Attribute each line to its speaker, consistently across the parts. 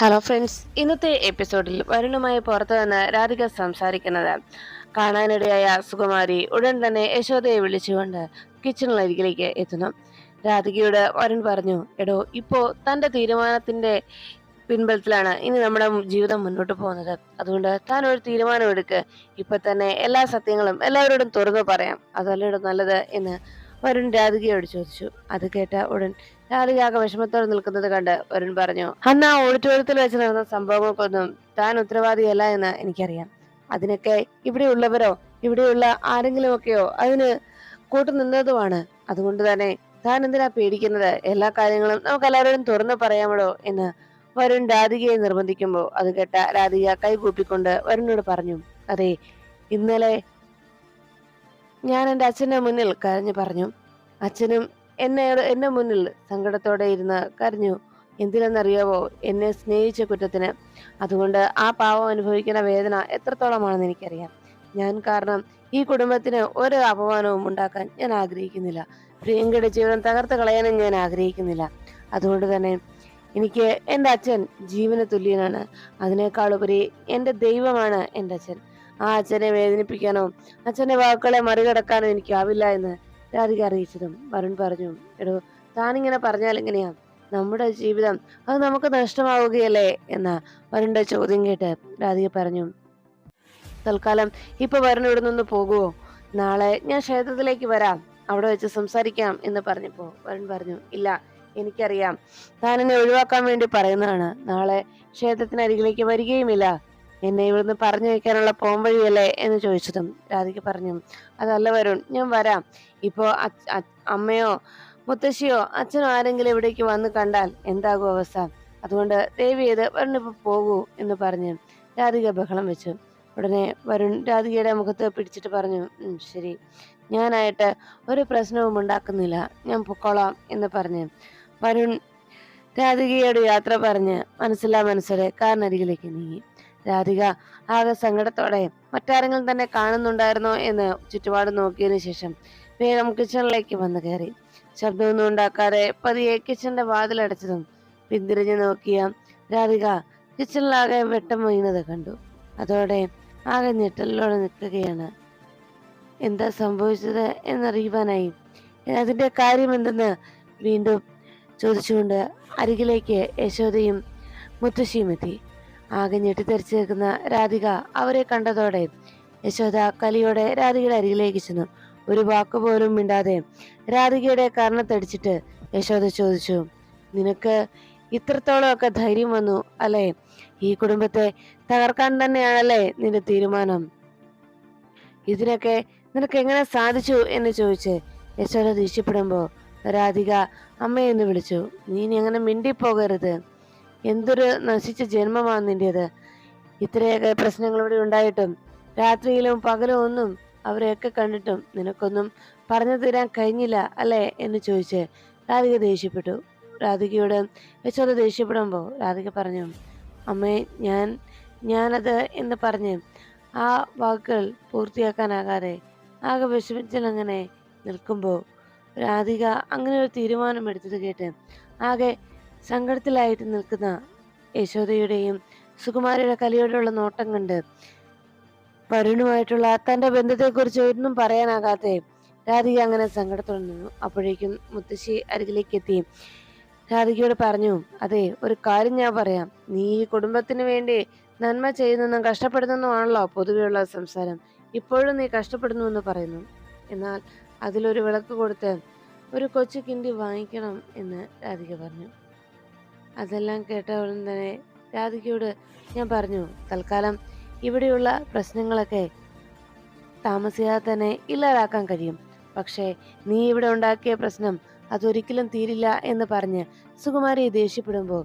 Speaker 1: Hello friends ഇന്നത്തെ എപ്പിസോഡിൽ വരുണുമായി പുറത്തു നിന്ന് രാധിക സംസാരിക്കുന്നത് കാണാനിടയായ സുകുമാരി ഉടൻ തന്നെ യശോദയെ വിളിച്ചുകൊണ്ട് കിച്ചണിലരികിലേക്ക് എത്തുന്നു. രാധികയോട് വരുൺ പറഞ്ഞു എടോ ഇപ്പോൾ തന്റെ തീരുമാനത്തിന്റെ പിൻബലത്തിലാണ് ഇനി നമ്മുടെ ജീവിതം മുന്നോട്ട് പോകുന്നത്. അതുകൊണ്ട് താൻ ഒരു തീരുമാനം എടുക്ക് ഇപ്പൊ തന്നെ എല്ലാ സത്യങ്ങളും എല്ലാവരോടും തുറന്നു പറയാം. അതല്ലോ നല്ലത്? എന്ന് വരുൺ രാധികയോട് ചോദിച്ചു. അത് കേട്ട ഉടൻ രാധിക ആകെ വിഷമത്തോടെ നിൽക്കുന്നത് കണ്ട് വരുൺ പറഞ്ഞു അന്ന് ആ ഓഡിറ്റോറിയത്തിൽ വെച്ച് നടന്ന സംഭവങ്ങൾക്കൊന്നും താൻ ഉത്തരവാദിയല്ല എന്ന് എനിക്കറിയാം. അതിനൊക്കെ ഇവിടെയുള്ളവരോ ഇവിടെയുള്ള ആരെങ്കിലുമൊക്കെയോ അതിന് കൂട്ടുനിന്നതുമാണ്. അതുകൊണ്ട് തന്നെ താൻ എന്തിനാ പേടിക്കുന്നത്? എല്ലാ കാര്യങ്ങളും നമുക്ക് എല്ലാവരോടും തുറന്നു പറയാമോ എന്ന് വരുൺ രാധികയെ നിർബന്ധിക്കുമ്പോൾ അത് കേട്ട രാധിക കൈകൂപ്പിക്കൊണ്ട് വരുണിനോട് പറഞ്ഞു അതെ ഇന്നലെ ഞാൻ എന്റെ അച്ഛന്റെ മുന്നിൽ കരഞ്ഞു പറഞ്ഞു. അച്ഛനും എന്നെ എന്റെ മുന്നിൽ സങ്കടത്തോടെ ഇരുന്ന് കരഞ്ഞു. എന്തിനെന്നറിയാവോ എന്നെ സ്നേഹിച്ച കുറ്റത്തിന്. അതുകൊണ്ട് ആ പാവം അനുഭവിക്കുന്ന വേദന എത്രത്തോളമാണെന്ന് എനിക്കറിയാം. ഞാൻ കാരണം ഈ കുടുംബത്തിന് ഒരു അപമാനവും ഉണ്ടാക്കാൻ ഞാൻ ആഗ്രഹിക്കുന്നില്ല. പ്രിയങ്കയുടെ ജീവൻ തകർത്ത് കളയാനും ഞാൻ ആഗ്രഹിക്കുന്നില്ല. അതുകൊണ്ട് തന്നെ എനിക്ക് എന്റെ അച്ഛൻ ജീവന തുല്യനാണ്. അതിനേക്കാളുപരി എന്റെ ദൈവമാണ് എന്റെ അച്ഛൻ. ആ അച്ഛനെ വേദനിപ്പിക്കാനോ അച്ഛന്റെ വാക്കുകളെ മറികടക്കാനോ എനിക്കാവില്ല എന്ന് രാധിക അറിയിച്ചതും വരുൺ പറഞ്ഞു എടോ താനിങ്ങനെ പറഞ്ഞാൽ എങ്ങനെയാ? നമ്മുടെ ജീവിതം അത് നമുക്ക് നഷ്ടമാവുകയല്ലേ? എന്ന വരുണിന്റെ ചോദ്യം കേട്ട് രാധിക പറഞ്ഞു തൽക്കാലം ഇപ്പൊ വരുൺ ഇവിടെ നിന്ന് പോകുവോ? നാളെ ഞാൻ ക്ഷേത്രത്തിലേക്ക് വരാം അവിടെ വെച്ച് സംസാരിക്കാം എന്ന് പറഞ്ഞപ്പോ വരുൺ പറഞ്ഞു ഇല്ല എനിക്കറിയാം. താൻ എന്നെ ഒഴിവാക്കാൻ വേണ്ടി പറയുന്നതാണ്. നാളെ ക്ഷേത്രത്തിനരികിലേക്ക് വരികയുമില്ല. എന്നെ ഇവിടുന്ന് പറഞ്ഞു വെക്കാനുള്ള പോംവഴിയല്ലേ എന്ന് ചോദിച്ചതും രാധിക പറഞ്ഞു അതല്ല വരുൺ ഞാൻ വരാം. ഇപ്പോ അമ്മയോ മുത്തശ്ശിയോ അച്ഛനോ ആരെങ്കിലും ഇവിടേക്ക് വന്ന് കണ്ടാൽ എന്താകും അവസ്ഥ? അതുകൊണ്ട് ദേവി ചെയ്ത് വരുണിപ്പോ പോകൂ എന്ന് പറഞ്ഞ്. രാധിക ബഹളം വെച്ചു. ഉടനെ വരുൺ രാധികയുടെ മുഖത്ത് പിടിച്ചിട്ട് പറഞ്ഞു "ഉം, ശരി. ഞാനായിട്ട് ഒരു പ്രശ്നവും ഉണ്ടാക്കുന്നില്ല. ഞാൻ പൊക്കോളാം എന്ന് പറഞ്ഞ്. വരുൺ രാധികയോട് യാത്ര പറഞ്ഞ് മനസ്സിലാ മനസ്സിലെ കാറിനരികിലേക്ക് നീങ്ങി. രാധിക ആകെ സങ്കടത്തോടെ മറ്റാരെങ്കിലും തന്നെ കാണുന്നുണ്ടായിരുന്നോ എന്ന് ചുറ്റുപാട് നോക്കിയതിനു ശേഷം വേഗം കിച്ചണിലേക്ക് വന്നു കയറി. ശബ്ദമൊന്നും ഉണ്ടാക്കാതെ പതിയെ കിച്ചണിന്റെ വാതിലടച്ചതും പിന്തിരിഞ്ഞു നോക്കിയ രാധിക കിച്ചണിലാകെ വെട്ടം വീണത് കണ്ടു. അതോടെ ആകെ ഞെട്ടലിലൂടെ നിൽക്കുകയാണ്. എന്താ സംഭവിച്ചത് എന്നറിയുവാനായി? അതിന്റെ കാര്യം എന്തെന്ന് വീണ്ടും ചോദിച്ചുകൊണ്ട് അരികിലേക്ക് യശോദയും മുത്തശ്ശിയും എത്തി. ആകെ ഞെട്ടിത്തെറിച്ചു നിൽക്കുന്ന രാധിക അവരെ കണ്ടതോടെ യശോദ കലിയോടെ രാധികയുടെ അരികിലേക്ക് ചെന്നു. ഒരു വാക്ക് പോലും മിണ്ടാതെ രാധികയുടെ കർണത്തടിച്ചിട്ട് യശോദ ചോദിച്ചു നിനക്ക് ഇത്രത്തോളം ഒക്കെ ധൈര്യം വന്നു അല്ലേ? ഈ കുടുംബത്തെ തകർക്കാൻ തന്നെയാണല്ലേ നിന്റെ തീരുമാനം? ഇതിനൊക്കെ നിനക്ക് എങ്ങനെ സാധിച്ചു? എന്ന് ചോദിച്ച് യശോദ ദേഷ്യപ്പെടുമ്പോ രാധിക അമ്മയെന്ന് വിളിച്ചു നീ എങ്ങനെ മിണ്ടിപ്പോകരുത്. എന്തൊരു നശിച്ച ജന്മമാണ് നിന്റേത്. ഇത്രയൊക്കെ പ്രശ്നങ്ങൾ ഇവിടെ ഉണ്ടായിട്ടും രാത്രിയിലും പകലും ഒന്നും അവരെയൊക്കെ കണ്ടിട്ടും നിനക്കൊന്നും പറഞ്ഞു തീരാൻ കഴിഞ്ഞില്ല അല്ലേ എന്ന് ചോദിച്ച് രാധിക ദേഷ്യപ്പെട്ടു. രാധികയോട് യശോദ ദേഷ്യപ്പെടുമ്പോൾ രാധിക പറഞ്ഞു അമ്മേ ഞാൻ ഞാനത് എന്ന് പറഞ്ഞ് ആ വാക്കുകൾ പൂർത്തിയാക്കാനാകാതെ ആകെ വിഷമിച്ചിലങ്ങനെ നിൽക്കുമ്പോൾ രാധിക അങ്ങനെ ഒരു തീരുമാനം എടുത്തത് കേട്ട് ആകെ സങ്കടത്തിലായിട്ട് നിൽക്കുന്ന യശോദയുടെയും സുകുമാരയുടെ കലിയോടുള്ള നോട്ടം കണ്ട് വരുണുമായിട്ടുള്ള തന്റെ ബന്ധത്തെക്കുറിച്ച് ഒന്നും പറയാനാകാതെ രാധിക അങ്ങനെ സങ്കടത്തോടെ നിന്നു. അപ്പോഴേക്കും മുത്തശ്ശി അരികിലേക്ക് എത്തി. രാധികയോട് പറഞ്ഞു അതെ ഒരു കാര്യം ഞാൻ പറയാം. നീ ഈ കുടുംബത്തിന് വേണ്ടി നന്മ ചെയ്യുന്നെന്നും കഷ്ടപ്പെടുന്നെന്നുമാണല്ലോ പൊതുവെയുള്ള സംസാരം. ഇപ്പോഴും നീ കഷ്ടപ്പെടുന്നു എന്ന് പറയുന്നു. എന്നാൽ അതിലൊരു വിളക്ക് കൊടുത്ത് ഒരു കൊച്ചു കിണ്ടി വാങ്ങിക്കണം എന്ന് രാധിക പറഞ്ഞു. അതെല്ലാം കേട്ട ഉടൻ തന്നെ രാധികയോട് ഞാൻ പറഞ്ഞു തൽക്കാലം ഇവിടെയുള്ള പ്രശ്നങ്ങളൊക്കെ താമസിയാതെ തന്നെ ഇല്ലാതാക്കാൻ കഴിയും. പക്ഷേ നീ ഇവിടെ ഉണ്ടാക്കിയ പ്രശ്നം അതൊരിക്കലും തീരില്ല എന്ന് പറഞ്ഞ് സുകുമാരി ദേഷ്യപ്പെടുമ്പോൾ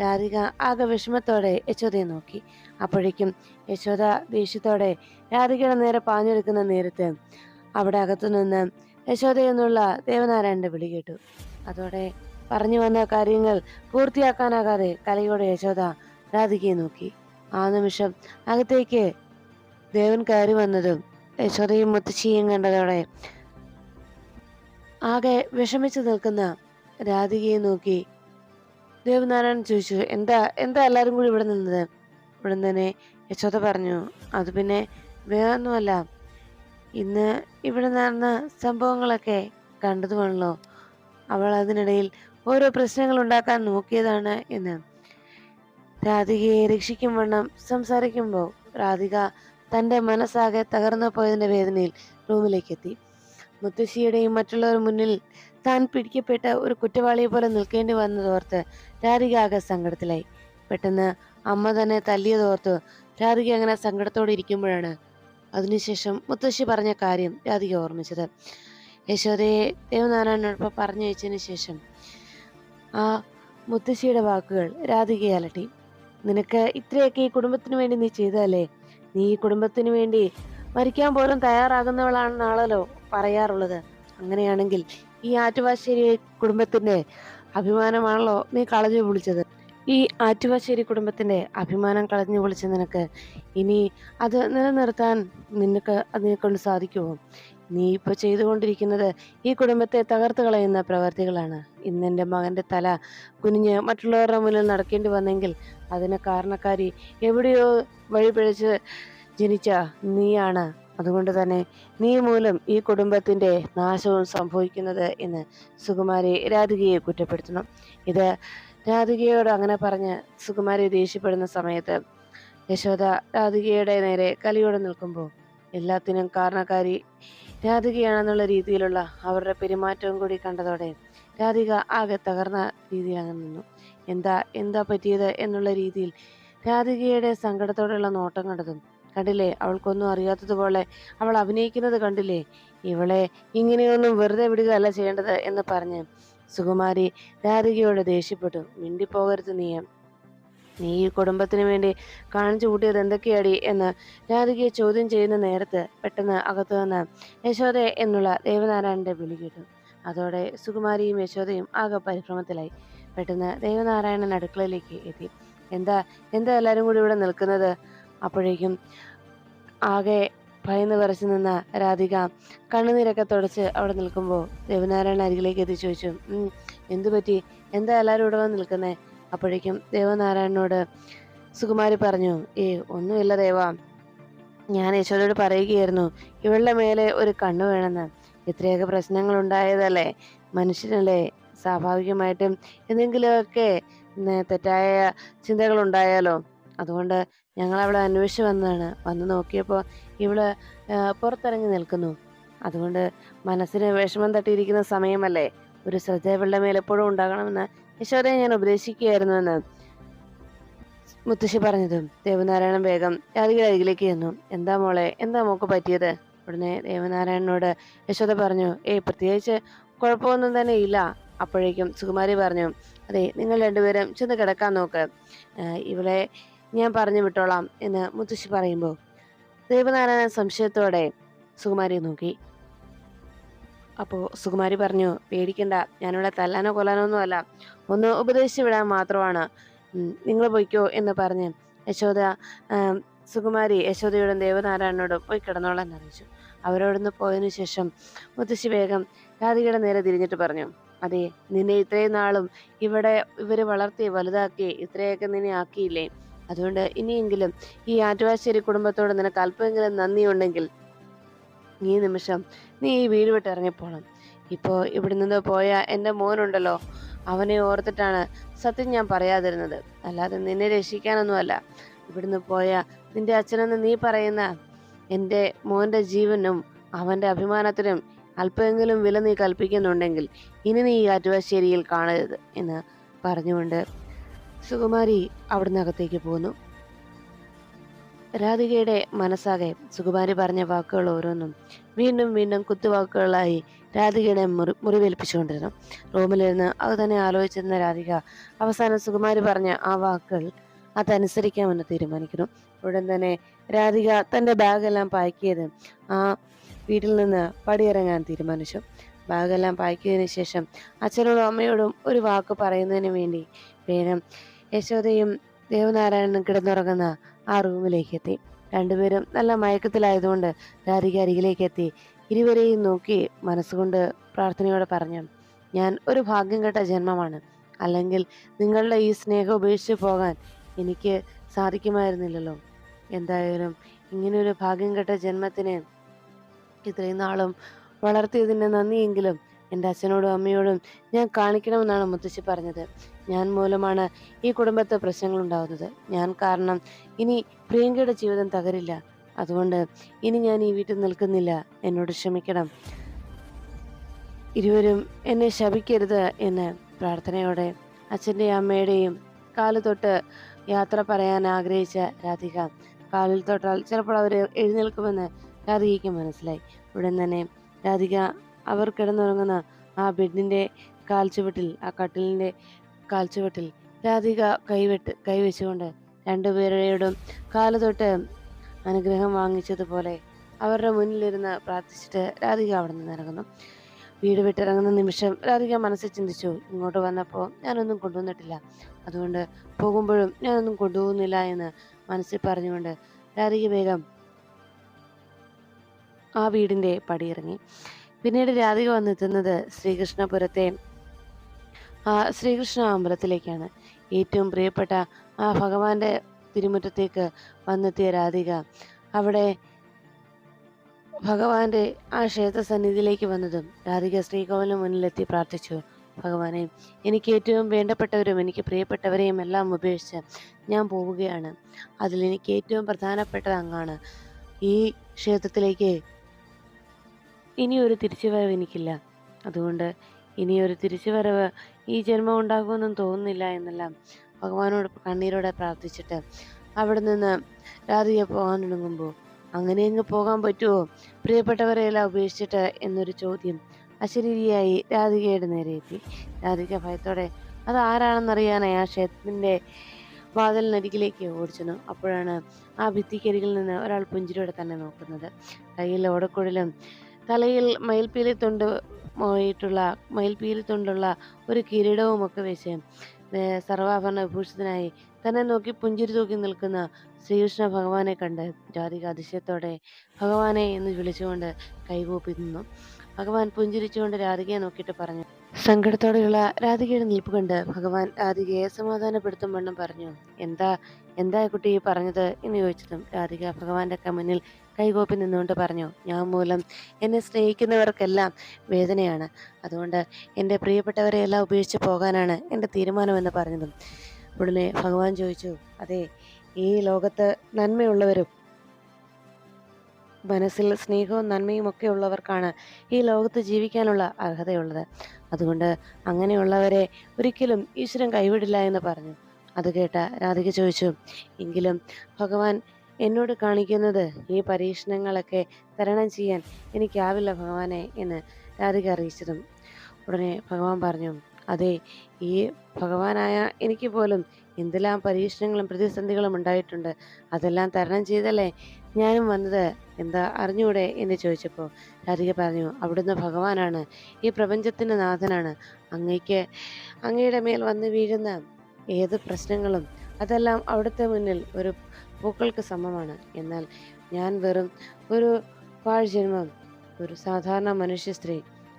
Speaker 1: രാധിക ആകെ വിഷമത്തോടെ യശോദയെ നോക്കി. അപ്പോഴേക്കും യശോദ ദേഷ്യത്തോടെ രാധികയുടെ നേരെ പാഞ്ഞെടുക്കുന്ന നേരത്ത് അവിടെ അകത്തുനിന്ന് യശോദയെന്നുള്ള ദേവനാരായണന്റെ വിളി കേട്ടു. അതോടെ പറഞ്ഞു വന്ന കാര്യങ്ങൾ പൂർത്തിയാക്കാനാകാതെ കലയോടെ യശോദ രാധികയെ നോക്കി. ആ നിമിഷം അകത്തേക്ക് ദേവൻ കയറി വന്നതും യശോദയും മുത്തശ്ശിയും കണ്ടതോടെ ആകെ വിഷമിച്ചു നിൽക്കുന്ന രാധികയെ നോക്കി ദേവനാരായണൻ ചോദിച്ചു എന്താ എന്താ എല്ലാവരും കൂടി ഇവിടെ നിന്നത്? ഉടൻ തന്നെ യശോദ പറഞ്ഞു അത് പിന്നെ വേറൊന്നുമല്ല. ഇന്ന് ഇവിടെ നടന്ന സംഭവങ്ങളൊക്കെ കണ്ടതുമാണല്ലോ. അവൾ അതിനിടയിൽ ഓരോ പ്രശ്നങ്ങൾ ഉണ്ടാക്കാൻ നോക്കിയതാണ് എന്ന്. രാധികയെ രക്ഷിക്കും വണ്ണം സംസാരിക്കുമ്പോൾ രാധിക തന്റെ മനസ്സാകെ തകർന്നു പോയതിന്റെ വേദനയിൽ റൂമിലേക്ക് എത്തി. മുത്തശ്ശിയുടെയും മറ്റുള്ളവർ മുന്നിൽ താൻ പിടിക്കപ്പെട്ട ഒരു കുറ്റവാളിയെ പോലെ നിൽക്കേണ്ടി വന്നതോർത്ത് രാധിക ആകെ സങ്കടത്തിലായി. പെട്ടെന്ന് അമ്മ തന്നെ തല്ലിയതോർത്ത് രാധിക അങ്ങനെ സങ്കടത്തോടെ ഇരിക്കുമ്പോഴാണ് അതിനുശേഷം മുത്തശ്ശി പറഞ്ഞ കാര്യം രാധിക ഓർമ്മിച്ചത്. യശോദയെ ദേവനാരായണനോടൊപ്പം പറഞ്ഞു വെച്ചതിന് ശേഷം ആ മുത്തശ്ശിയുടെ വാക്കുകൾ രാധികയാലട്ടി നിനക്ക് ഇത്രയൊക്കെ ഈ കുടുംബത്തിന് വേണ്ടി നീ ചെയ്തതല്ലേ? നീ ഈ കുടുംബത്തിന് വേണ്ടി മരിക്കാൻ പോലും തയ്യാറാകുന്നവളാണെന്നാണല്ലോ പറയാറുള്ളത്. അങ്ങനെയാണെങ്കിൽ ഈ ആറ്റുവാശ്ശേരി കുടുംബത്തിന്റെ അഭിമാനമാണല്ലോ നീ കളഞ്ഞു വിളിച്ചത്. ഈ ആറ്റുവാശ്ശേരി കുടുംബത്തിന്റെ അഭിമാനം കളഞ്ഞു വിളിച്ച നിനക്ക് ഇനി അത് നിലനിർത്താൻ നിനക്ക് അതിനെ കൊണ്ട് സാധിക്കുമോ? നീ ഇപ്പൊ ചെയ്തുകൊണ്ടിരിക്കുന്നത് ഈ കുടുംബത്തെ തകർത്ത് കളയുന്ന പ്രവർത്തികളാണ്. ഇന്നെന്റെ മകന്റെ തല കുനിഞ്ഞ് മറ്റുള്ളവരുടെ മുന്നിൽ നടക്കേണ്ടി വന്നെങ്കിൽ അതിന് കാരണക്കാരി എവിടെയോ വഴിപിഴച്ച് ജനിച്ച നീയാണ്. അതുകൊണ്ട് തന്നെ നീ മൂലം ഈ കുടുംബത്തിന്റെ നാശവും സംഭവിക്കുന്നത് എന്ന് സുകുമാരി രാധികയെ കുറ്റപ്പെടുത്തുന്നു. ഇത് രാധികയോട് അങ്ങനെ പറഞ്ഞ് സുകുമാരി ദേഷ്യപ്പെടുന്ന സമയത്ത് യശോദ രാധികയുടെ നേരെ കലിയോടെ നിൽക്കുമ്പോൾ എല്ലാത്തിനും കാരണക്കാരി രാധികയാണെന്നുള്ള രീതിയിലുള്ള അവരുടെ പെരുമാറ്റവും കൂടി കണ്ടതോടെ രാധിക ആകെ തകർന്ന രീതിയിലങ്ങ് നിന്നു. എന്താ എന്താ പറ്റിയത് എന്നുള്ള രീതിയിൽ രാധികയുടെ സങ്കടത്തോടെയുള്ള നോട്ടം കണ്ടതും കണ്ടില്ലേ? അവൾക്കൊന്നും അറിയാത്തതുപോലെ അവൾ അഭിനയിക്കുന്നത് കണ്ടില്ലേ? ഇവളെ ഇങ്ങനെയൊന്നും വെറുതെ വിടുകയല്ല ചെയ്യേണ്ടത് എന്ന് പറഞ്ഞ് സുകുമാരി രാധികയോട് ദേഷ്യപ്പെട്ടു. മിണ്ടിപ്പോകരുത് നീ നീ ഈ കുടുംബത്തിന് വേണ്ടി കാണിച്ചു കൂട്ടിയത് എന്തൊക്കെയാടി എന്ന് രാധികയെ ചോദ്യം ചെയ്യുന്ന നേരത്ത് പെട്ടെന്ന് അകത്തു നിന്ന് യശോദ എന്നുള്ള ദേവനാരായണന്റെ വിളി കേട്ടു. അതോടെ സുകുമാരിയും യശോദയും ആകെ പരിഭ്രമത്തിലായി. പെട്ടെന്ന് ദേവനാരായണൻ അടുക്കളയിലേക്ക് എത്തി. എന്താ എന്താ എല്ലാവരും കൂടി ഇവിടെ നിൽക്കുന്നത്? അപ്പോഴേക്കും ആകെ ഭയന്ന് വിറച്ചു നിന്ന രാധിക കണ്ണുനീരൊക്കെ തുടച്ച് അവിടെ നിൽക്കുമ്പോൾ ദേവനാരായണൻ അരികിലേക്ക് എത്തി ചോദിച്ചു എന്തു പറ്റി എന്താ എല്ലാവരും ഇവിടെ വന്ന് നിൽക്കുന്നേ? അപ്പോഴേക്കും ദേവനാരായണനോട് സുകുമാരി പറഞ്ഞു ഏ ഒന്നുമില്ല ദേവ. ഞാൻ യശോദയോട് പറയുകയായിരുന്നു ഇവളുടെ മേലെ ഒരു കണ്ണു വേണമെന്ന്. ഇത്രയൊക്കെ പ്രശ്നങ്ങൾ ഉണ്ടായതല്ലേ മനുഷ്യനല്ലേ? സ്വാഭാവികമായിട്ടും എന്തെങ്കിലുമൊക്കെ തെറ്റായ ചിന്തകൾ ഉണ്ടായാലോ അതുകൊണ്ട് ഞങ്ങൾ അവളെ അന്വേഷിച്ച് വന്നതാണ്. വന്ന് നോക്കിയപ്പോൾ ഇവൾ പുറത്തിറങ്ങി നിൽക്കുന്നു. അതുകൊണ്ട് മനസ്സിന് വിഷമം തട്ടിയിരിക്കുന്ന സമയമല്ലേ? ഒരു ശ്രദ്ധ ഇവളുടെ മേലെപ്പോഴും ഉണ്ടാകണമെന്ന് യശോദയെ ഞാൻ ഉപദേശിക്കുകയായിരുന്നു എന്ന് മുത്തശ്ശി പറഞ്ഞതും ദേവനാരായണൻ വേഗം രാധികയുടെ അരികിലേക്ക് ചെന്നു. എന്താ മോളെ എന്താ മോക്ക് പറ്റിയത്? ഉടനെ ദേവനാരായണനോട് യശോദ പറഞ്ഞു ഏയ് പ്രത്യേകിച്ച് കുഴപ്പമൊന്നും തന്നെ ഇല്ല അപ്പോഴേക്കും സുകുമാരി പറഞ്ഞു അതെ നിങ്ങൾ രണ്ടുപേരും ചെന്ന് കിടക്കാൻ നോക്ക്. ഇവിടെ ഞാൻ പറഞ്ഞു വിട്ടോളാം എന്ന് മുത്തശ്ശി പറയുമ്പോൾ ദേവനാരായണൻ സംശയത്തോടെ സുകുമാരി നോക്കി. അപ്പോൾ സുകുമാരി പറഞ്ഞു പേടിക്കണ്ട ഞാനിവിടെ തല്ലാനോ കൊല്ലാനോ ഒന്നുമല്ല ഒന്ന് ഉപദേശിച്ചു വിടാൻ മാത്രമാണ്. നിങ്ങൾ പൊയ്ക്കോ എന്ന് പറഞ്ഞ് യശോദ സുകുമാരി യശോദയോടും ദേവനാരായണനോടും പോയി കിടന്നോളാൻ അറിയിച്ചു. അവരോടൊന്ന് പോയതിനു ശേഷം മുത്തശ്ശി വേഗം രാധികയുടെ നേരെ തിരിഞ്ഞിട്ട് പറഞ്ഞു അതെ നിന്നെ ഇത്രയും നാളും ഇവിടെ ഇവർ വളർത്തി വലുതാക്കി ഇത്രയൊക്കെ നിന്നെ ആക്കിയില്ലേ? അതുകൊണ്ട് ഇനിയെങ്കിലും ഈ ആറ്റുവാശ്ശേരി കുടുംബത്തോട് നിനക്ക് അല്പമെങ്കിലും നന്ദിയുണ്ടെങ്കിൽ ഈ നിമിഷം നീ ഈ വീട് വിട്ട് ഇറങ്ങിപ്പോണം. ഇപ്പോൾ ഇവിടെ നിന്ന് പോയ എന്റെ മോനുണ്ടല്ലോ അവനെ ഓർത്തിട്ടാണ് സത്യം ഞാൻ പറയാതിരുന്നത്. അല്ലാതെ നിന്നെ രക്ഷിക്കാനൊന്നുമല്ല. ഇവിടുന്ന് പോയ നിന്റെ അച്ഛനെന്ന് നീ പറയുന്ന എന്റെ മോന്റെ ജീവനും അവന്റെ അഭിമാനത്തിനും അല്പമെങ്കിലും വില നീ കൽപ്പിക്കുന്നുണ്ടെങ്കിൽ ഇനി നീ ഈ ആറ്റുവാശ്ശേരിയിൽ കാണരുത് എന്ന് പറഞ്ഞുകൊണ്ട് സുകുമാരി അവിടുന്ന് അകത്തേക്ക് പോന്നു. രാധികയുടെ മനസ്സാകെ സുകുമാരി പറഞ്ഞ വാക്കുകൾ ഓരോന്നും വീണ്ടും വീണ്ടും കുത്തുവാക്കുകളായി രാധികയുടെ മുറി മുറിവേൽപ്പിച്ചുകൊണ്ടിരുന്നു. റൂമിലിരുന്ന് അത് തന്നെ ആലോചിച്ചിരുന്ന രാധിക അവസാനം സുകുമാരി പറഞ്ഞ ആ വാക്കുകൾ അതനുസരിക്കാമെന്ന് തീരുമാനിക്കുന്നു. ഉടൻ തന്നെ രാധിക തന്റെ ബാഗെല്ലാം പാക്ക് ചെയ്ത് ആ വീട്ടിൽ നിന്ന് പടിയിറങ്ങാൻ തീരുമാനിച്ചു. ബാഗെല്ലാം പാക്കിയതിനു ശേഷം അച്ഛനോടും അമ്മയോടും ഒരു വാക്ക് പറയുന്നതിന് വേണ്ടി വേഗം യശോദയും ദേവനാരായണനും കിടന്നുറങ്ങുന്ന ആ റൂമിലേക്ക് എത്തി രണ്ടുപേരും നല്ല മയക്കത്തിലായതുകൊണ്ട് രാധിക അരികിലേക്ക് എത്തി ഇരുവരെയും നോക്കി മനസ്സുകൊണ്ട് പ്രാർത്ഥനയോടെ പറഞ്ഞു ഞാൻ ഒരു ഭാഗ്യം കെട്ട ജന്മമാണ്. അല്ലെങ്കിൽ നിങ്ങളുടെ ഈ സ്നേഹം ഉപേക്ഷിച്ച് പോകാൻ എനിക്ക് സാധിക്കുമായിരുന്നില്ലല്ലോ. എന്തായാലും ഇങ്ങനെയൊരു ഭാഗ്യം കെട്ട ജന്മത്തിന് ഇത്രയും നാളും വളർത്തിയതിന്റെ നന്ദിയെങ്കിലും എന്റെ അച്ഛനോടും അമ്മയോടും ഞാൻ കാണിക്കണമെന്നാണ് മുത്തശ്ശി പറഞ്ഞത്. ഞാൻ മൂലമാണ് ഈ കുടുംബത്തെ പ്രശ്നങ്ങൾ ഉണ്ടാകുന്നത് ഞാൻ കാരണം ഇനി പ്രിയങ്കയുടെ ജീവിതം തകരില്ല. അതുകൊണ്ട് ഇനി ഞാൻ ഈ വീട്ടിൽ നിൽക്കുന്നില്ല. എന്നോട് ക്ഷമിക്കണം. ഇരുവരും എന്നെ ശപിക്കരുത് എന്ന് പ്രാർത്ഥനയോടെ അച്ഛന്റെയും അമ്മയുടെയും കാൽ തൊട്ട് യാത്ര പറയാൻ ആഗ്രഹിച്ച രാധിക കാലിൽ തൊട്ടാൽ ചിലപ്പോൾ അവർ എഴുന്നേൽക്കുമെന്ന് രാധികയ്ക്ക് മനസ്സിലായി. ഉടൻ തന്നെ രാധിക അവർ കിടന്നുറങ്ങുന്ന ആ ബെഡിന്റെ കാൽച്ചുവട്ടിൽ ആ കട്ടിലിന്റെ കാൽച്ചുവട്ടിൽ രാധിക കൈവിട്ട് കൈവച്ചുകൊണ്ട് രണ്ടുപേരുടെയോടും കാലുതൊട്ട് അനുഗ്രഹം വാങ്ങിച്ചതുപോലെ അവരുടെ മുന്നിലിരുന്ന് പ്രാർത്ഥിച്ചിട്ട് രാധിക അവിടെ നിന്ന് ഇറങ്ങുന്നു വീട് വിട്ടിറങ്ങുന്ന നിമിഷം രാധിക മനസ്സിൽ ചിന്തിച്ചു ഇങ്ങോട്ട് വന്നപ്പോൾ ഞാനൊന്നും കൊണ്ടുവന്നിട്ടില്ല. അതുകൊണ്ട് പോകുമ്പോഴും ഞാനൊന്നും കൊണ്ടുപോകുന്നില്ല എന്ന് മനസ്സിൽ പറഞ്ഞുകൊണ്ട് രാധിക വേഗം ആ വീടിന്റെ പടിയിറങ്ങി. പിന്നീട് രാധിക വന്നെത്തുന്നത് ശ്രീകൃഷ്ണപുരത്തെ. ശ്രീകൃഷ്ണ അമ്പലത്തിലേക്കാണ്. ഏറ്റവും പ്രിയപ്പെട്ട ആ ഭഗവാന്റെ തിരുമുറ്റത്തേക്ക് വന്നെത്തിയ രാധിക. അവിടെ ഭഗവാന്റെ ആ ക്ഷേത്ര സന്നിധിയിലേക്ക് വന്നതും രാധിക ശ്രീകോവിലിന് മുന്നിലെത്തി പ്രാർത്ഥിച്ചു. ഭഗവാനെ എനിക്ക് ഏറ്റവും വേണ്ടപ്പെട്ടവരും എനിക്ക് പ്രിയപ്പെട്ടവരെയും എല്ലാം ഉപേക്ഷിച്ച് ഞാൻ പോവുകയാണ്. അതിൽ എനിക്ക് ഏറ്റവും പ്രധാനപ്പെട്ടത് അങ്ങാണ് ഈ ക്ഷേത്രത്തിലേക്ക് ഇനിയൊരു തിരിച്ചുവരവ് എനിക്കില്ല. അതുകൊണ്ട് ഇനിയൊരു തിരിച്ചുവരവ് ഈ ജന്മം ഉണ്ടാകുമെന്നും തോന്നുന്നില്ല എന്നെല്ലാം ഭഗവാനോട് കണ്ണീരോടെ പ്രാർത്ഥിച്ചിട്ട് അവിടെ നിന്ന് രാധിക പോകാൻ തുടങ്ങുമ്പോൾ അങ്ങനെ അങ്ങ് പോകാൻ പറ്റുമോ പ്രിയപ്പെട്ടവരെയെല്ലാം ഉപേക്ഷിച്ചിട്ട് എന്നൊരു ചോദ്യം അശരീരിയായി രാധികയുടെ നേരെ എത്തി. രാധിക ഭയത്തോടെ അത് ആരാണെന്നറിയാനായി ആ ക്ഷേത്രത്തിന്റെ വാതിലിനരികിലേക്ക് ഓടിച്ചെന്നു. അപ്പോഴാണ് ആ ഭിത്തിക്കരികിൽ നിന്ന് ഒരാൾ പുഞ്ചിരിയോടെ തന്നെ നോക്കുന്നത്. കയ്യിൽ ഓടക്കുഴലും തലയിൽ മയിൽപ്പീലി തൊണ്ട് പോയിട്ടുള്ള മയിൽപ്പീലി തുണ്ടുള്ള ഒരു കിരീടവുമൊക്കെ വെച്ച് സർവാഭരണ വിഭൂഷിതനായി തന്നെ നോക്കി പുഞ്ചിരി തൂക്കി നിൽക്കുന്ന ശ്രീകൃഷ്ണ ഭഗവാനെ കണ്ട് രാധിക അതിശയത്തോടെ ഭഗവാനെ എന്ന് വിളിച്ചുകൊണ്ട് കൈകൂപ്പി നിന്നു. ഭഗവാൻ പുഞ്ചിരിച്ചുകൊണ്ട് രാധികയെ നോക്കിയിട്ട് പറഞ്ഞു. സങ്കടത്തോടെയുള്ള രാധികയുടെ നിൽപ്പ് കണ്ട് ഭഗവാൻ രാധികയെ സമാധാനപ്പെടുത്തും വണ്ണം പറഞ്ഞു. എന്താ എന്താ കുട്ടി പറഞ്ഞത്? എന്ന് ചോദിച്ചതും രാധിക ഭഗവാന്റെ മുന്നിൽ കൈകോപ്പി നിന്നുകൊണ്ട് പറഞ്ഞു ഞാൻ മൂലം എന്നെ സ്നേഹിക്കുന്നവർക്കെല്ലാം വേദനയാണ്. അതുകൊണ്ട് എന്റെ പ്രിയപ്പെട്ടവരെ എല്ലാം ഉപേക്ഷിച്ച് പോകാനാണ് എന്റെ തീരുമാനമെന്ന് പറഞ്ഞതും. ഉടനെ ഭഗവാൻ ചോദിച്ചു അതെ ഈ ലോകത്ത് നന്മയുള്ളവരും മനസ്സിൽ സ്നേഹവും നന്മയും ഒക്കെ ഉള്ളവർക്കാണ് ഈ ലോകത്ത് ജീവിക്കാനുള്ള അർഹതയുള്ളത്. അതുകൊണ്ട് അങ്ങനെയുള്ളവരെ ഒരിക്കലും ഈശ്വരൻ കൈവിടില്ല എന്ന് പറഞ്ഞു. അത് കേട്ട രാധിക ചോദിച്ചു എങ്കിലും ഭഗവാൻ എന്നോട് കാണിക്കുന്നത് ഈ പരീക്ഷണങ്ങളൊക്കെ തരണം ചെയ്യാൻ എനിക്കാവില്ല ഭഗവാനെ എന്ന് രാധിക അറിയിച്ചതും. ഉടനെ ഭഗവാൻ പറഞ്ഞു അതെ ഈ ഭഗവാനായ എനിക്ക് പോലും എന്തെല്ലാം പരീക്ഷണങ്ങളും പ്രതിസന്ധികളും ഉണ്ടായിട്ടുണ്ട്. അതെല്ലാം തരണം ചെയ്തല്ലേ? ഞാനും വന്നത് എന്താ അറിഞ്ഞൂടെ? എന്ന് ചോദിച്ചപ്പോൾ രാധിക പറഞ്ഞു അവിടുന്ന് ഭഗവാനാണ്. ഈ പ്രപഞ്ചത്തിന്റെ നാഥനാണ്. അങ്ങയ്ക്ക് അങ്ങയുടെ മേൽ വന്ന് വീഴുന്ന ഏത് പ്രശ്നങ്ങളും അതെല്ലാം അവിടുത്തെ മുന്നിൽ ഒരു പൂക്കൾക്ക് സമമാണ്. എന്നാൽ ഞാൻ വെറും ഒരു പാഴ്ജന്മം ഒരു സാധാരണ മനുഷ്യ സ്ത്രീ.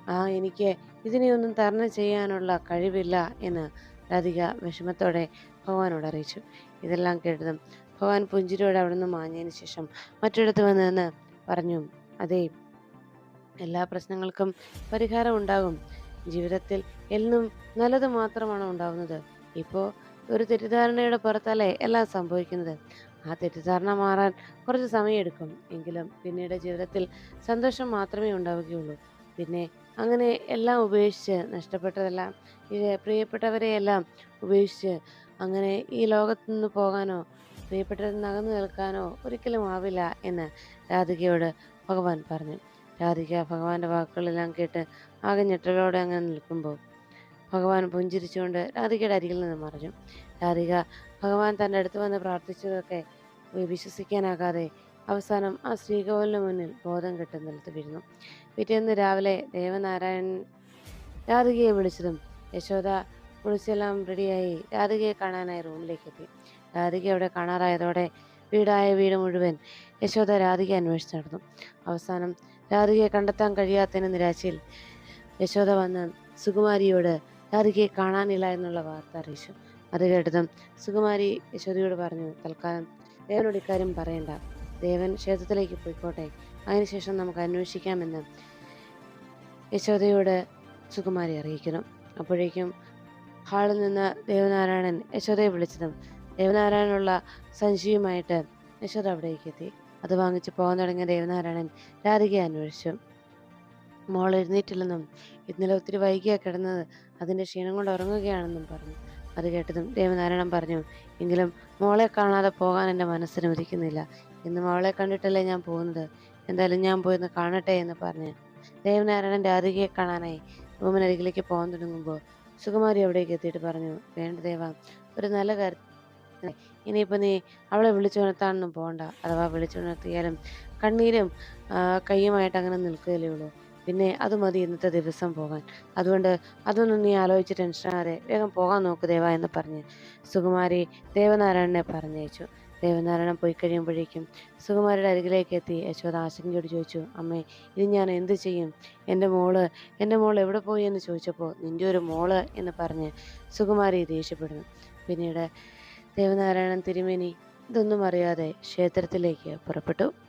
Speaker 1: ആ എനിക്ക് ഇതിനെയൊന്നും തരണം ചെയ്യാനുള്ള കഴിവില്ല എന്ന് രാധിക വിഷമത്തോടെ ഭഗവാനോട് അറിയിച്ചു. ഇതെല്ലാം കേട്ടതും ഭഗവാൻ പുഞ്ചിരിയോടെ അവിടെ നിന്ന് മാഞ്ഞതിന് ശേഷം മറ്റിടത്ത് വന്നതെന്ന് പറഞ്ഞു അതെ എല്ലാ പ്രശ്നങ്ങൾക്കും പരിഹാരം ഉണ്ടാകും. ജീവിതത്തിൽ എന്നും നല്ലത് മാത്രമാണ് ഉണ്ടാകുന്നത് ഇപ്പോൾ ഒരു തെറ്റിദ്ധാരണയുടെ പുറത്തല്ലേ എല്ലാം സംഭവിക്കുന്നത്. ആ തെറ്റിദ്ധാരണ മാറാൻ കുറച്ച് സമയമെടുക്കും. എങ്കിലും പിന്നീട് ജീവിതത്തിൽ സന്തോഷം മാത്രമേ ഉണ്ടാവുകയുള്ളൂ. പിന്നെ അങ്ങനെ എല്ലാം ഉപേക്ഷിച്ച് നഷ്ടപ്പെട്ടതെല്ലാം ഈ പ്രിയപ്പെട്ടവരെയെല്ലാം ഉപേക്ഷിച്ച് അങ്ങനെ ഈ ലോകത്തു നിന്ന് പോകാനോ പ്രിയപ്പെട്ടവരിൽ നിന്ന് അകന്നു നിൽക്കാനോ ഒരിക്കലും ആവില്ല എന്ന് രാധികയോട് ഭഗവാൻ പറഞ്ഞു. രാധിക ഭഗവാന്റെ വാക്കുകളെല്ലാം കേട്ട് ആകെ ഞെട്ടലോടെ അങ്ങനെ നിൽക്കുമ്പോൾ ഭഗവാൻ പുഞ്ചിരിച്ചുകൊണ്ട് രാധികയുടെ അരികിൽ നിന്ന് മറഞ്ഞു. രാധിക ഭഗവാൻ തന്റെ അടുത്ത് വന്ന് പ്രാർത്ഥിച്ചതൊക്കെ വിശ്വസിക്കാനാകാതെ അവസാനം ആ ശ്രീകോവിലിന് മുന്നിൽ ബോധം കെട്ട് നിലത്ത് വീഴുന്നു പിറ്റേന്ന് രാവിലെ ദേവനാരായണൻ രാധികയെ വിളിച്ചതും യശോദ കുളിച്ചെല്ലാം റെഡിയായി രാധികയെ കാണാനായി റൂമിലേക്ക് എത്തി രാധിക അവിടെ കാണാറായതോടെ വീടായ വീട് മുഴുവൻ യശോദ രാധിക അന്വേഷിച്ച് നടന്നു. അവസാനം രാധികയെ കണ്ടെത്താൻ കഴിയാത്തതിന് നിരാശയിൽ യശോദ വന്ന് സുകുമാരിയോട് രാധികയെ കാണാനില്ല എന്നുള്ള വാർത്ത അറിയിച്ചു. അത് കേട്ടതും സുകുമാരി യശോദയോട് പറഞ്ഞു തൽക്കാലം ദേവനോട് ഇക്കാര്യം പറയണ്ട. ദേവൻ ക്ഷേത്രത്തിലേക്ക് പോയിക്കോട്ടെ. അതിനുശേഷം നമുക്ക് അന്വേഷിക്കാമെന്ന് യശോദയോട് സുകുമാരി അറിയിക്കുന്നു അപ്പോഴേക്കും ഹാളിൽ നിന്ന് ദേവനാരായണൻ യശോദയെ വിളിച്ചതും ദേവനാരായണനുള്ള സഞ്ചിയുമായിട്ട് യശോദ അവിടേക്ക് എത്തി. അത് വാങ്ങിച്ച് പോകാൻ തുടങ്ങിയ ദേവനാരായണൻ രാധികയെ അന്വേഷിച്ചു. മോൾ എഴുന്നേറ്റില്ലെന്നും ഇന്നലെ ഒത്തിരി വൈകിയാണ് കിടന്നത്. അതിന്റെ ക്ഷീണം കൊണ്ട് ഉറങ്ങുകയാണെന്നും പറഞ്ഞു. അത് കേട്ടതും ദേവനാരായണൻ പറഞ്ഞു എങ്കിലും മോളെ കാണാതെ പോകാൻ എന്റെ മനസ്സനുവദിക്കുന്നില്ല ഇന്ന് മോളെ കണ്ടിട്ടല്ലേ ഞാൻ പോകുന്നത്? എന്തായാലും ഞാൻ പോയിന്ന് കാണട്ടെ എന്ന് പറഞ്ഞു ദേവനാരായണന്റെ അരികെ കാണാനായി റൂമിനരികിലേക്ക് പോകാൻ തുടങ്ങുമ്പോൾ സുകുമാരി അവിടേക്ക് എത്തിയിട്ട് പറഞ്ഞു വേണ്ട ദേവ ഒരു നല്ല കാര്യം ഇനിയിപ്പോൾ നീ അവളെ വിളിച്ചുണർത്താനൊന്നും പോകണ്ട. അഥവാ വിളിച്ചുണർത്തിയാലും കണ്ണീരും കയ്യുമായിട്ട് അങ്ങനെ നിൽക്കുകയല്ലേ ഉള്ളൂ. പിന്നെ അത് മതി ഇന്നത്തെ ദിവസം പോകാൻ. അതുകൊണ്ട് അതൊന്നും നീ ആലോചിച്ച് ടെൻഷനാകാതെ വേഗം പോകാൻ നോക്ക് ദേവ എന്ന് പറഞ്ഞ് സുകുമാരി ദേവനാരായണനെ പറഞ്ഞയച്ചു. ദേവനാരായണൻ പോയി കഴിയുമ്പോഴേക്കും സുകുമാരിയുടെ അരികിലേക്ക് എത്തി. യശോദ ആശങ്കയോട് ചോദിച്ചു അമ്മേ ഇത് ഞാൻ എന്ത് ചെയ്യും? എന്റെ മോൾ എന്റെ മോൾ എവിടെ പോയി? എന്ന് ചോദിച്ചപ്പോൾ നിന്റെ ഒരു മോൾ എന്ന് പറഞ്ഞ് സുകുമാരി ദേഷ്യപ്പെടുന്നു. പിന്നീട് ദേവനാരായണൻ തിരുമേനി ഇതൊന്നും അറിയാതെ ക്ഷേത്രത്തിലേക്ക് പുറപ്പെട്ടു.